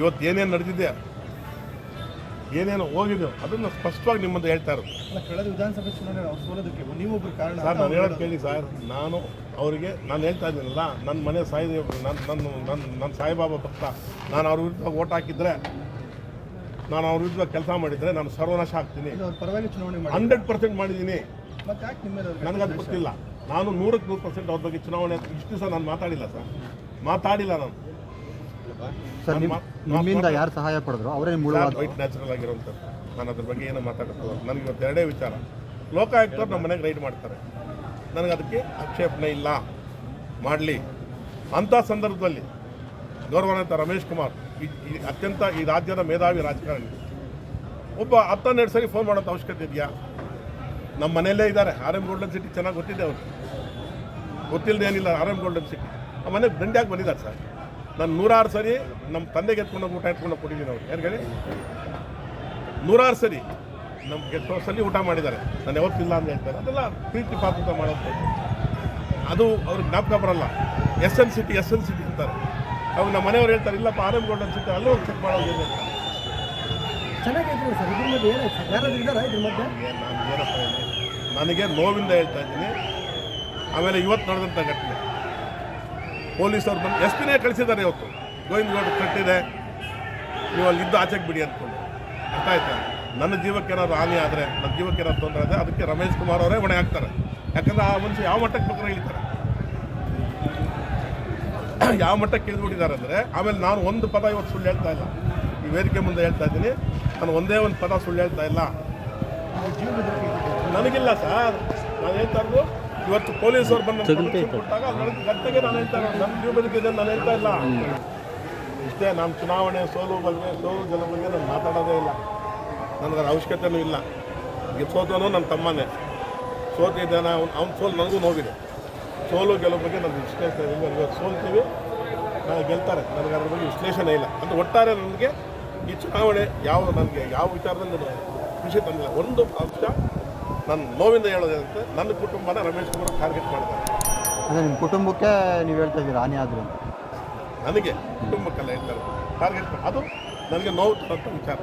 ಇವತ್ತು ಏನೇನು ನಡೆದಿದೆ ಏನೇನು ಹೋಗಿದೆಯೋ ಅದನ್ನು ಸ್ಪಷ್ಟವಾಗಿ ನಿಮ್ಮ ಮುಂದೆ ಹೇಳ್ತಾ ಇರೋದು. ಅಲ್ಲ, ಕಳೆದ ವಿಧಾನಸಭೆ ಚುನಾವಣೆ ಅವ್ರು ಸೋಲೋದಕ್ಕೆ ನೀವೊಬ್ಬರು ಕಾರಣ ಸರ್ ನಾನು ಹೇಳೋದು ಕೇಳಿ ಸರ್. ನಾನು ಅವರಿಗೆ ನಾನು ಹೇಳ್ತಾ ಇದ್ದೀನಲ್ಲ ನನ್ನ ಮನೆ ಸಾಯಿ ನನ್ನ ನನ್ನ ನನ್ನ ನನ್ನ ಸಾಯಿಬಾಬಾ ಭಕ್ತ. ನಾನು ಅವ್ರ ವಿರುದ್ಧ ಓಟ್ ಹಾಕಿದ್ರೆ ನಾನು ಅವ್ರ ವಿರುದ್ಧ ಕೆಲಸ ಮಾಡಿದರೆ ನಾನು ಸರ್ವನಾಶ ಆಗ್ತೀನಿ. ಪರವಾಗಿ ಚುನಾವಣೆ ಮಾಡಿ ಹಂಡ್ರೆಡ್ ಪರ್ಸೆಂಟ್ ಮಾಡಿದ್ದೀನಿ. ನನಗೆ ಅದು ಗೊತ್ತಿಲ್ಲ. ನಾನು ನೂರಕ್ಕೆ ನೂರು ಪರ್ಸೆಂಟ್ ಅವ್ರ ಬಗ್ಗೆ ಚುನಾವಣೆ ಇಷ್ಟು ದಿವಸ ನಾನು ಮಾತಾಡಿಲ್ಲ ಸರ್. ಮಾತಾಡಿಲ್ಲ ನಾನು. ಸರ್ ನಿಮ್ಮಿಂದ ಯಾರು ಸಹಾಯ ಪಡೆದ್ರು? ಅವರೇ ಮೂಲವಾದ ವೈಟ್ ನ್ಯಾಚುರಲ್ ಆಗಿರುವಂಥ ನಾನು ಅದ್ರ ಬಗ್ಗೆ ಏನೋ ಮಾತಾಡ್ತದೆ ನನಗೆ ಇವತ್ತು ಎರಡೇ ವಿಚಾರ. ಲೋಕಾಯುಕ್ತರು ನಮ್ಮ ಮನೆಗೆ ರೈಡ್ ಮಾಡ್ತಾರೆ. ನನಗೆ ಅದಕ್ಕೆ ಆಕ್ಷೇಪಣೆ ಇಲ್ಲ. ಮಾಡಲಿ. ಅಂಥ ಸಂದರ್ಭದಲ್ಲಿ ಗೌರವಾನ್ವಿತ ರಮೇಶ್ ಕುಮಾರ್ ಈ ಈ ಅತ್ಯಂತ ಈ ರಾಜ್ಯದ ಮೇಧಾವಿ ರಾಜಕಾರಣಿ. ಒಬ್ಬ ಹತ್ತನ್ನೆರಡು ಸರಿ ಫೋನ್ ಮಾಡೋಂಥ ಅವಶ್ಯಕತೆ ಇದೆಯಾ? ನಮ್ಮ ಮನೆಯಲ್ಲೇ ಇದ್ದಾರೆ. ಆರ್ ಎಂ ಗೋಲ್ಡನ್ ಸಿಟಿ ಚೆನ್ನಾಗಿ ಗೊತ್ತಿದೆ ಅವರು. ಗೊತ್ತಿಲ್ಲದೆ ಏನಿಲ್ಲ ಆರ್ ಎಂ ಗೋಲ್ಡನ್ ಸಿಟಿ ಆ ಮನೆಗೆ ದಂಡ್ಯಾಗಿ ಬಂದಿದ್ದಾರೆ ಸರ್. ನಾನು ನೂರಾರು ಸರಿ ನಮ್ಮ ತಂದೆಗೆ ಎತ್ಕೊಂಡು ಊಟ ಎತ್ಕೊಂಡು ಕೊಟ್ಟಿದ್ದೀನಿ ಅವ್ರು. ಯಾರು ಹೇಳಿ? ನೂರಾರು ಸರಿ ನಮ್ಮ ಗೆಸ್ಟ್ ಊಟ ಮಾಡಿದ್ದಾರೆ. ನಾನು ಯಾವತ್ತಿಲ್ಲ ಅಂತ ಹೇಳ್ತಾರೆ. ಅದೆಲ್ಲ ಪ್ರೀತಿ ಪಾತ್ರ ಮಾಡೋದು. ಅದು ಅವ್ರಿಗೆ ಜ್ಞಾಪಕ ಬರಲ್ಲ. S N city S N city ಅಂತಾರೆ. ಅವ್ರು ನಮ್ಮ ಮನೆಯವ್ರು ಹೇಳ್ತಾರೆ ಇಲ್ಲಪ್ಪ ಆರ್ ಎಂ ಗೋಲ್ಡನ್ ಅನ್ಸುತ್ತೆ ಅಲ್ಲೂ ಚೆಕ್ ಮಾಡೋದು ನನಗೆ ನೋವಿಂದ ಹೇಳ್ತಾ ಇದ್ದೀನಿ. ಆಮೇಲೆ ಇವತ್ತು ನಡೆದಂಥ ಘಟನೆ. ಪೊಲೀಸವ್ರು ಬಂದು ಎಸ್ ಪಿನೇ ಕಳಿಸಿದ್ದಾರೆ ಇವತ್ತು. ಗೋವಿಂದಗೌಡ ಕಟ್ಟಿದೆ. ನೀವು ಅಲ್ಲಿ ಇದ್ದು ಆಚೆಗೆ ಬಿಡಿ ಅಂದ್ಕೊಂಡು. ಅರ್ಥ ಆಯ್ತಾ? ನನ್ನ ಜೀವಕ್ಕೆ ಏನಾದ್ರು ಹಾನಿ ಆದರೆ, ನನ್ನ ಜೀವಕ್ಕೆ ಏನಾದ್ರು ತೊಂದರೆ ಆದರೆ ಅದಕ್ಕೆ ರಮೇಶ್ ಕುಮಾರ್ ಅವರೇ ಹೊಣೆ ಹಾಕ್ತಾರೆ. ಯಾಕಂದ್ರೆ ಆ ಮನುಷ್ಯ ಯಾವ ಮಟ್ಟಕ್ಕೆ ಬೇಕಾದ್ರೆ ಇಳಿತಾರೆ? ಯಾವ ಮಟ್ಟಕ್ಕೆ ಇಳಿದ್ಬಿಟ್ಟಿದ್ದಾರೆ ಅಂದರೆ, ಆಮೇಲೆ ನಾನು ಒಂದು ಪದ ಇವತ್ತು ಸುಳ್ಳು ಹೇಳ್ತಾ ಇಲ್ಲ. ಈ ವೇದಿಕೆ ಮುಂದೆ ಹೇಳ್ತಾ ಇದ್ದೀನಿ. ನಾನು ಒಂದೇ ಒಂದು ಪದ ಸುಳ್ಳು ಹೇಳ್ತಾ ಇಲ್ಲ. ನನಗಿಲ್ಲ ಸರ್. ನಾನು ಹೇಳ್ತಾ ಇರೋದು ಇವತ್ತು ಪೊಲೀಸರು ಬಂದು ಕೊಟ್ಟಾಗ ಗಟ್ಟಿಗೆ ನಾನು ಹೇಳ್ತಾ ಇರೋದು. ನಮ್ಮ ಜೀವ ಬದುಕಿದೆ ನಾನು ಹೇಳ್ತಾ ಇಲ್ಲ. ಇಷ್ಟೇ ನಮ್ಮ ಚುನಾವಣೆ ಸೋಲು ಬಗ್ಗೆ ಸೋಲು ಜನ ಬಗ್ಗೆ ನಾನು ಮಾತಾಡೋದೇ ಇಲ್ಲ. ನನಗೆ ಅದರ ಅವಶ್ಯಕತೆನೂ ಇಲ್ಲ. ಈಗ ಸೋತವನು ನನ್ನ ತಮ್ಮನೇ. ಸೋತಿದ್ದಾನೆ ಅವ್ನು ಅವ್ನು ಸೋಲು ನನಗೂ ನೋವಿದೆ. ಸೋಲು ಗೆಲುವು ಬಗ್ಗೆ ನಾನು ವಿಶ್ಲೇಷಣೆ ಇಲ್ಲ. ಇವತ್ತು ಸೋಲ್ತೀವಿ. ನಾನು ಗೆಲ್ತಾರೆ. ನನಗೆ ಅದ್ರ ಬಗ್ಗೆ ವಿಶ್ಲೇಷಣೆ ಇಲ್ಲ. ಅಂದರೆ ಒಟ್ಟಾರೆ ನನಗೆ ಈ ಚುನಾವಣೆ ಯಾವ ನನಗೆ ಯಾವ ವಿಚಾರದಲ್ಲಿ ಖುಷಿ ತಂದಿಲ್ಲ. ಒಂದು ಅಂಶ ನನ್ನ ನೋವಿಂದ ಹೇಳೋದಂತೆ ನನ್ನ ಕುಟುಂಬನ ರಮೇಶ್ ಕುಮಾರ್ ಟಾರ್ಗೆಟ್ ಮಾಡ್ತಾರೆ ನಿಮ್ಮ ಕುಟುಂಬಕ್ಕೆ ನೀವು ಹೇಳ್ತಾ ಇದ್ದೀರಾ ಹಾನಿ ಆದ್ರೆ ಅಂತ? ನನಗೆ ಕುಟುಂಬಕ್ಕೆಲ್ಲ ಹೇಳ್ತಾರೆ. ಟಾರ್ಗೆಟ್ ಅದು ನನಗೆ ನೋವು ತರೋಂಥ ವಿಚಾರ.